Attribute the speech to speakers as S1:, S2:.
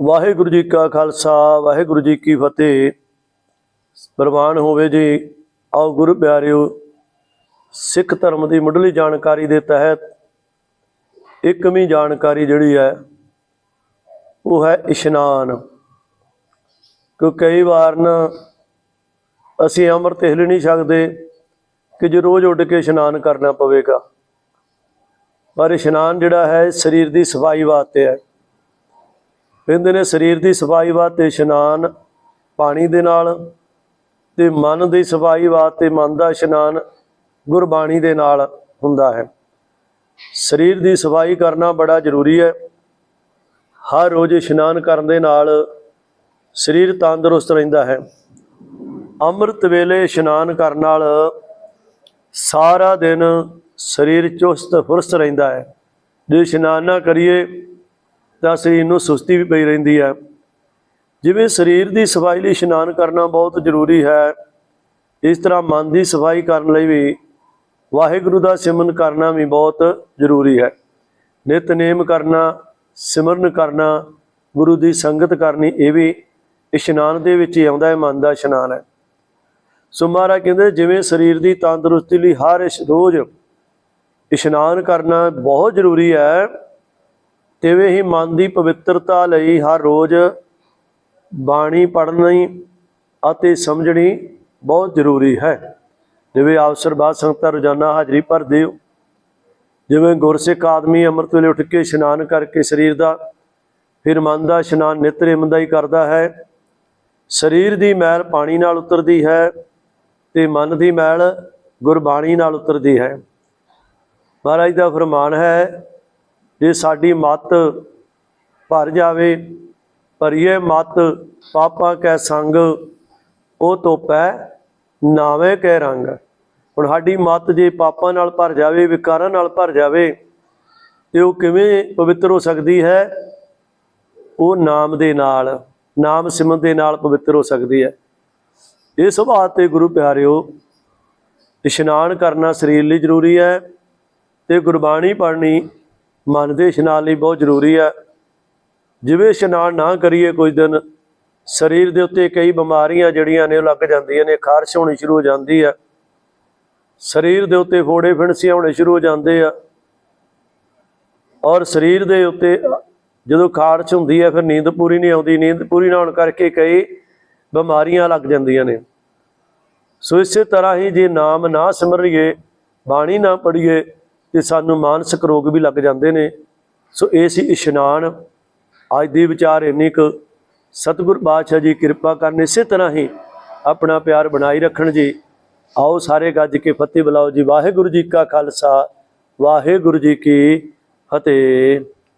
S1: ਵਾਹਿਗੁਰੂ ਜੀ ਕਾ ਖਾਲਸਾ, ਵਾਹਿਗੁਰੂ ਜੀ ਕੀ ਫਤਿਹ। ਪ੍ਰਵਾਨ ਹੋਵੇ ਜੀ, ਆਓ ਗੁਰੂ ਪਿਆਰਿਓ, ਸਿੱਖ ਧਰਮ ਦੀ ਮੁੱਢਲੀ ਜਾਣਕਾਰੀ ਦੇ ਤਹਿਤ ਇੱਕਵੀਂ ਜਾਣਕਾਰੀ ਜਿਹੜੀ ਹੈ, ਉਹ ਹੈ ਇਸ਼ਨਾਨ। ਕਿ ਕਈ ਵਾਰ ਨਾ ਅਸੀਂ ਅੰਮ੍ਰਿਤ ਹਿਲ ਨਹੀਂ ਸਕਦੇ ਕਿ ਜੇ ਰੋਜ਼ ਉੱਡ ਕੇ ਇਸ਼ਨਾਨ ਕਰਨਾ ਪਵੇਗਾ। ਪਰ ਇਸ਼ਨਾਨ ਜਿਹੜਾ ਹੈ, ਸਰੀਰ ਦੀ ਸਫ਼ਾਈ ਵਾਸਤੇ ਹੈ। ਕਹਿੰਦੇ ਨੇ ਸਰੀਰ ਦੀ ਸਫ਼ਾਈ ਵਾਸਤੇ ਇਸ਼ਨਾਨ, ਪਾਣੀ ਦੇ ਨਾਲ ਤੇ ਮਨ ਦੀ ਸਫ਼ਾਈ ਵਾਸਤੇ ਮਨ ਦਾ ਇਸ਼ਨਾਨ ਗੁਰਬਾਣੀ ਦੇ ਨਾਲ ਹੁੰਦਾ ਹੈ। ਸਰੀਰ ਦੀ ਸਫ਼ਾਈ ਕਰਨਾ ਬੜਾ ਜ਼ਰੂਰੀ ਹੈ। ਹਰ ਰੋਜ਼ ਇਸ਼ਨਾਨ ਕਰਨ ਦੇ ਨਾਲ ਸਰੀਰ ਤੰਦਰੁਸਤ ਰਹਿੰਦਾ ਹੈ। ਅੰਮ੍ਰਿਤ ਵੇਲੇ ਇਸ਼ਨਾਨ ਕਰਨ ਨਾਲ ਸਾਰਾ ਦਿਨ ਸਰੀਰ ਚੁਸਤ ਫੁਰਸਤ ਰਹਿੰਦਾ ਹੈ। ਜੇ ਇਸ਼ਨਾਨ ਨਾ ਕਰੀਏ ਤਾਂ ਸਰੀਰ ਨੂੰ ਸੁਸਤੀ ਵੀ ਪਈ ਰਹਿੰਦੀ ਹੈ। ਜਿਵੇਂ ਸਰੀਰ ਦੀ ਸਫ਼ਾਈ ਲਈ ਇਸ਼ਨਾਨ ਕਰਨਾ ਬਹੁਤ ਜ਼ਰੂਰੀ ਹੈ। ਇਸ ਤਰ੍ਹਾਂ ਮਨ ਦੀ ਸਫ਼ਾਈ ਕਰਨ ਲਈ ਵੀ ਵਾਹਿਗੁਰੂ ਦਾ ਸਿਮਰਨ ਕਰਨਾ ਵੀ ਬਹੁਤ ਜ਼ਰੂਰੀ ਹੈ। ਨਿਤਨੇਮ ਕਰਨਾ, ਸਿਮਰਨ ਕਰਨਾ, ਗੁਰੂ ਦੀ ਸੰਗਤ ਕਰਨੀ, ਇਹ ਵੀ ਇਸ਼ਨਾਨ ਦੇ ਵਿੱਚ ਹੀ ਆਉਂਦਾ ਹੈ, ਮਨ ਦਾ ਇਸ਼ਨਾਨ ਹੈ। ਸੋ ਮਹਾਰਾਜ ਕਹਿੰਦੇ, ਜਿਵੇਂ ਸਰੀਰ ਦੀ ਤੰਦਰੁਸਤੀ ਲਈ ਹਰ ਰੋਜ਼ ਇਸ਼ਨਾਨ ਕਰਨਾ ਬਹੁਤ ਜ਼ਰੂਰੀ ਹੈ ਇਵੇਂ ਹੀ ਮਨ ਦੀ ਪਵਿੱਤਰਤਾ ਲਈ ਹਰ ਰੋਜ਼ ਬਾਣੀ ਪੜ੍ਹਨੀ ਅਤੇ ਸਮਝਣੀ ਬਹੁਤ ਜ਼ਰੂਰੀ ਹੈ। ਜਿਵੇਂ ਅਵਸਰ ਬਾਅਦ ਸੰਗਤਾਂ ਰੋਜ਼ਾਨਾ ਹਾਜ਼ਰੀ ਭਰਦੇ ਹੋ। ਜਿਵੇਂ ਗੁਰਸਿੱਖ ਆਦਮੀ ਅੰਮ੍ਰਿਤ ਵੇਲੇ ਉੱਠ ਕੇ ਇਸ਼ਨਾਨ ਕਰਕੇ ਸਰੀਰ ਦਾ, ਫਿਰ ਮਨ ਦਾ ਇਸ਼ਨਾਨ ਨਿਤਨੇਮ ਦਾ ਹੀ ਕਰਦਾ ਹੈ। ਸਰੀਰ ਦੀ ਮੈਲ ਪਾਣੀ ਨਾਲ ਉਤਰਦੀ ਹੈ ਤੇ ਮਨ ਦੀ ਮੈਲ ਗੁਰਬਾਣੀ ਨਾਲ ਉਤਰਦੀ ਹੈ। ਮਹਾਰਾਜ ਦਾ ਫਰਮਾਨ ਹੈ ਜੇ ਸਾਡੀ ਮਤ ਭਰ ਜਾਵੇ, ਭਰੀਏ ਮਤ ਪਾਪਾ ਕੈ ਸੰਗ, ਉਹ ਤੋਪੈ ਨਾਵੇਂ ਕੈ ਰੰਗ। ਹੁਣ ਸਾਡੀ ਮਤ ਜੇ ਪਾਪਾਂ ਨਾਲ ਭਰ ਜਾਵੇ, ਵਿਕਾਰਾਂ ਨਾਲ ਭਰ ਜਾਵੇ, ਤੇ ਉਹ ਕਿਵੇਂ ਪਵਿੱਤਰ ਹੋ ਸਕਦੀ ਹੈ? ਉਹ ਨਾਮ ਦੇ ਨਾਲ, ਨਾਮ ਸਿਮਰਨ ਦੇ ਨਾਲ ਪਵਿੱਤਰ ਹੋ ਸਕਦੀ ਹੈ। ਇਹ ਸੁਭਾਅ ਤੇ ਗੁਰੂ ਪਿਆਰਿਓ, ਇਸ਼ਨਾਨ ਕਰਨਾ ਸਰੀਰ ਲਈ ਜ਼ਰੂਰੀ ਹੈ ਤੇ ਗੁਰਬਾਣੀ ਪੜ੍ਹਨੀ ਮਨ ਦੇ ਇਸ਼ਨਾਨ ਲਈ ਬਹੁਤ ਜ਼ਰੂਰੀ ਹੈ। ਜਿਵੇਂ ਇਸ਼ਨਾਨ ਨਾ ਕਰੀਏ ਕੁਝ ਦਿਨ, ਸਰੀਰ ਦੇ ਉੱਤੇ ਕਈ ਬਿਮਾਰੀਆਂ ਜਿਹੜੀਆਂ ਨੇ ਉਹ ਲੱਗ ਜਾਂਦੀਆਂ ਨੇ, ਖਾਰਸ਼ ਹੋਣੀ ਸ਼ੁਰੂ ਹੋ ਜਾਂਦੀ ਹੈ। ਸਰੀਰ ਦੇ ਉੱਤੇ ਫੋੜੇ ਫਿਣਸੀਆਂ ਹੋਣੇ ਸ਼ੁਰੂ ਹੋ ਜਾਂਦੇ ਆ। ਔਰ ਸਰੀਰ ਦੇ ਉੱਤੇ ਜਦੋਂ ਖਾਰਸ਼ ਹੁੰਦੀ ਹੈ, ਫਿਰ ਨੀਂਦ ਪੂਰੀ ਨਹੀਂ ਆਉਂਦੀ। ਨੀਂਦ ਪੂਰੀ ਨਾ ਹੋਣ ਕਰਕੇ ਕਈ ਬਿਮਾਰੀਆਂ ਲੱਗ ਜਾਂਦੀਆਂ ਨੇ। ਸੋ ਇਸੇ ਤਰ੍ਹਾਂ ਹੀ ਜੇ ਨਾਮ ਨਾ ਸਿਮਰੀਏ, ਬਾਣੀ ਨਾ ਪੜ੍ਹੀਏ ਤੇ ਸਾਨੂੰ ਮਾਨਸਿਕ ਰੋਗ ਵੀ ਲੱਗ ਜਾਂਦੇ ਨੇ। ਸੋ ਇਹ ਸੀ ਇਸ਼ਨਾਨ। ਅੱਜ ਦੀ ਵਿਚਾਰ ਇੰਨੀ ਕੁ। ਸਤਿਗੁਰ ਬਾਦਸ਼ਾਹ ਜੀ ਕਿਰਪਾ ਕਰਨ ਇਸੇ ਤਰ੍ਹਾਂ ਹੀ ਆਪਣਾ ਪਿਆਰ ਬਣਾਈ ਰੱਖਣ ਜੀ। ਆਓ ਸਾਰੇ ਗੱਜ ਕੇ ਫਤਿਹ ਬੁਲਾਓ ਜੀ। ਵਾਹਿਗੁਰੂ ਜੀ ਕਾ ਖਾਲਸਾ, ਵਾਹਿਗੁਰੂ ਜੀ ਕੀ ਫਤਿਹ।